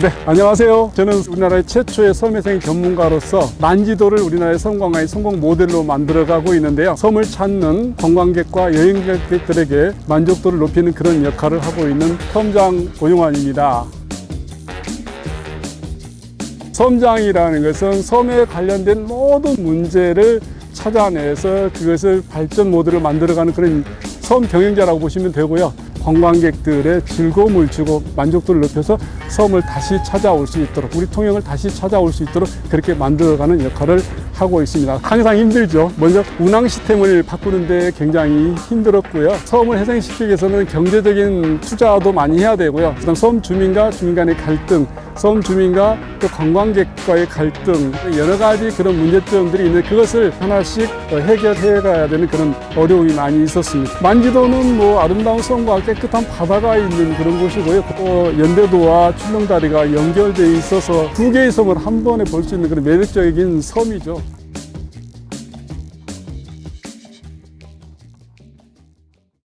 네, 안녕하세요. 저는 우리나라의 최초의 섬회생 전문가로서 난지도를 우리나라의 섬 관광의 성공 모델로 만들어가고 있는데요. 섬을 찾는 관광객과 여행객들에게 만족도를 높이는 그런 역할을 하고 있는 섬장 고용환입니다. 섬장이라는 것은 섬에 관련된 모든 문제를 찾아내서 그것을 발전 모드를 만들어가는 그런 섬 경영자라고 보시면 되고요. 관광객들의 즐거움을 주고 만족도를 높여서 섬을 다시 찾아올 수 있도록 우리 통영을 다시 찾아올 수 있도록 그렇게 만들어가는 역할을 하고 있습니다. 항상 힘들죠. 먼저 운항 시스템을 바꾸는데 굉장히 힘들었고요. 섬을 해생시키기 위해서는 경제적인 투자도 많이 해야 되고요. 그다음 섬 주민과 주민 간의 갈등, 섬 주민과 또 관광객과의 갈등 여러 가지 그런 문제점들이 있는데 그것을 하나씩 해결해 가야 되는 그런 어려움이 많이 있었습니다. 만지도는 뭐 아름다운 섬과 깨끗한 바다가 있는 그런 곳이고요. 또 연대도와 출렁다리가 연결되어 있어서 두 개의 섬을 한 번에 볼 수 있는 그런 매력적인 섬이죠.